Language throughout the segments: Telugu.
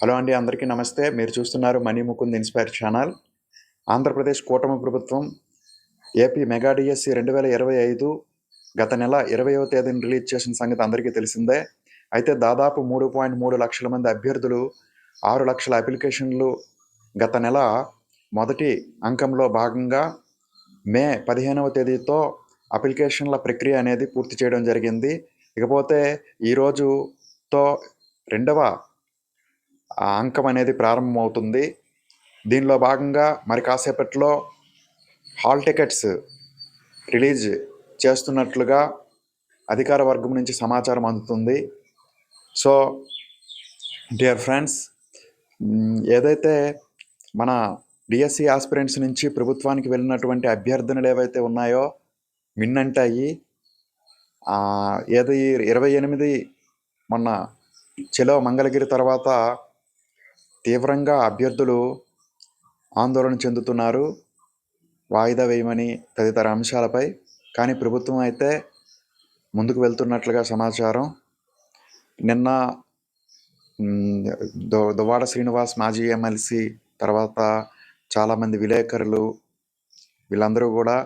హలో అండి అందరికీ నమస్తే. మీరు చూస్తున్నారు మనీ ముకుంద్ ఇన్స్పైర్ ఛానల్. ఆంధ్రప్రదేశ్ కూటమి ప్రభుత్వం ఏపీ మెగా డిఎస్సి రెండు వేల ఇరవై ఐదు గత నెల ఇరవయో తేదీని రిలీజ్ చేసిన సంగతి అందరికీ తెలిసిందే. అయితే దాదాపు మూడు పాయింట్ మూడు లక్షల మంది అభ్యర్థులు ఆరు లక్షల అప్లికేషన్లు గత నెల మొదటి అంకంలో భాగంగా మే పదిహేనవ తేదీతో అప్లికేషన్ల ప్రక్రియ అనేది పూర్తి చేయడం జరిగింది. ఇకపోతే ఈరోజుతో రెండవ ఆ అంకం అనేది ప్రారంభమవుతుంది. దీనిలో భాగంగా మరి కాసేపట్లో హాల్ టికెట్స్ రిలీజ్ చేస్తున్నట్లుగా అధికార వర్గం నుంచి సమాచారం అందుతుంది. సో డియర్ ఫ్రెండ్స్ ఏదైతే మన డిఎస్సి ఆస్పిరెంట్స్ నుంచి ప్రభుత్వానికి వెళ్ళినటువంటి అభ్యర్థనలు ఏవైతే ఉన్నాయో మిన్నంటాయి ఏది ఇరవై ఎనిమిది మొన్న చెలో మంగళగిరి తర్వాత తీవ్రంగా అభ్యర్థులు ఆందోళన చెందుతున్నారు. వాయిదా వేయమని తదితర అంశాలపై కానీ ప్రభుత్వం అయితే ముందుకు వెళ్తున్నట్లుగా సమాచారం. నిన్న దు దువ్వాడ శ్రీనివాస్ మాజీ ఎమ్మెల్సీ తర్వాత చాలామంది విలేకరులు వీళ్ళందరూ కూడా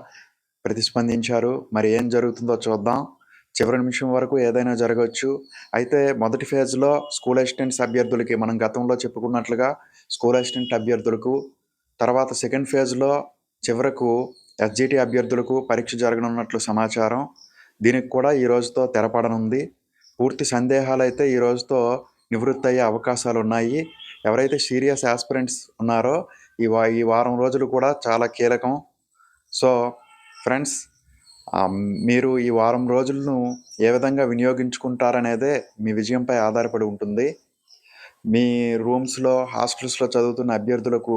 ప్రతిస్పందించారు. మరి ఏం జరుగుతుందో చూద్దాం. చివరి నిమిషం వరకు ఏదైనా జరగవచ్చు. అయితే మొదటి ఫేజ్లో స్కూల్ అసిస్టెంట్స్ అభ్యర్థులకి మనం గతంలో చెప్పుకున్నట్లుగా స్కూల్ అసిస్టెంట్ అభ్యర్థులకు తర్వాత సెకండ్ ఫేజ్లో చివరకు ఎస్జిటి అభ్యర్థులకు పరీక్ష జరగనున్నట్లు సమాచారం. దీనికి కూడా ఈ రోజుతో తెరపడనుంది. పూర్తి సందేహాలు అయితే ఈ రోజుతో నివృత్తి అయ్యే అవకాశాలు ఉన్నాయి ఎవరైతే సీరియస్ ఆస్పిరెంట్స్ ఉన్నారో ఈ వా ఈ వారం రోజులు కూడా చాలా కీలకం. సో ఫ్రెండ్స్ మీరు ఈ వారం రోజులను ఏ విధంగా వినియోగించుకుంటారనేదే మీ విజయంపై ఆధారపడి ఉంటుంది. మీ రూమ్స్లో హాస్టల్స్లో చదువుతున్న అభ్యర్థులకు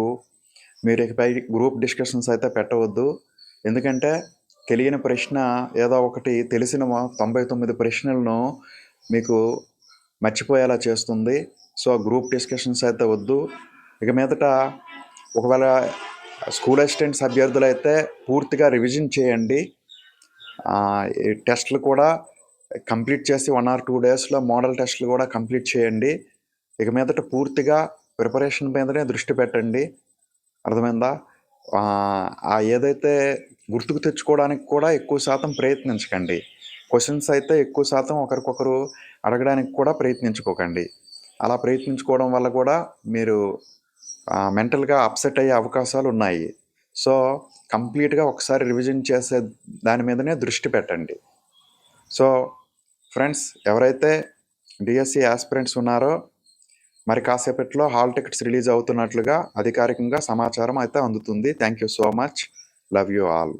మీరు ఇకపై గ్రూప్ డిస్కషన్స్ అయితే పెట్టవద్దు. ఎందుకంటే తెలియని ప్రశ్న ఏదో ఒకటి తెలిసిన తొంభై తొమ్మిది ప్రశ్నలను మీకు మర్చిపోయేలా చేస్తుంది. సో గ్రూప్ డిస్కషన్స్ అయితే వద్దు. ఇక మీదట ఒకవేళ స్కూల్ అసిస్టెంట్స్ అభ్యర్థులు అయితే పూర్తిగా రివిజన్ చేయండి. టెస్ట్లు కూడా కంప్లీట్ చేసి వన్ ఆర్ టూ డేస్లో మోడల్ టెస్ట్లు కూడా కంప్లీట్ చేయండి. ఇక మీదట పూర్తిగా ప్రిపరేషన్ మీదనే దృష్టి పెట్టండి. అర్థమైందా? ఆ, ఏదైతే గుర్తుకు తెచ్చుకోవడానికి కూడా ఎక్కువ శాతం ప్రయత్నించకండి. క్వశ్చన్స్ అయితే ఎక్కువ శాతం ఒకరికొకరు అడగడానికి కూడా ప్రయత్నించుకోకండి. అలా ప్రయత్నించుకోవడం వల్ల కూడా మీరు మెంటల్గా అప్సెట్ అయ్యే అవకాశాలు ఉన్నాయి. సో కంప్లీట్గా ఒకసారి రివిజన్ చేసే దాని మీదనే దృష్టి పెట్టండి. సో ఫ్రెండ్స్ ఎవరైతే డిఎస్సి ఆస్పిరెంట్స్ ఉన్నారో మరి కాసేపట్లో హాల్ టికెట్స్ రిలీజ్ అవుతున్నట్లుగా అధికారికంగా సమాచారం అయితే అందుతుంది. Thank you so much. Love you all.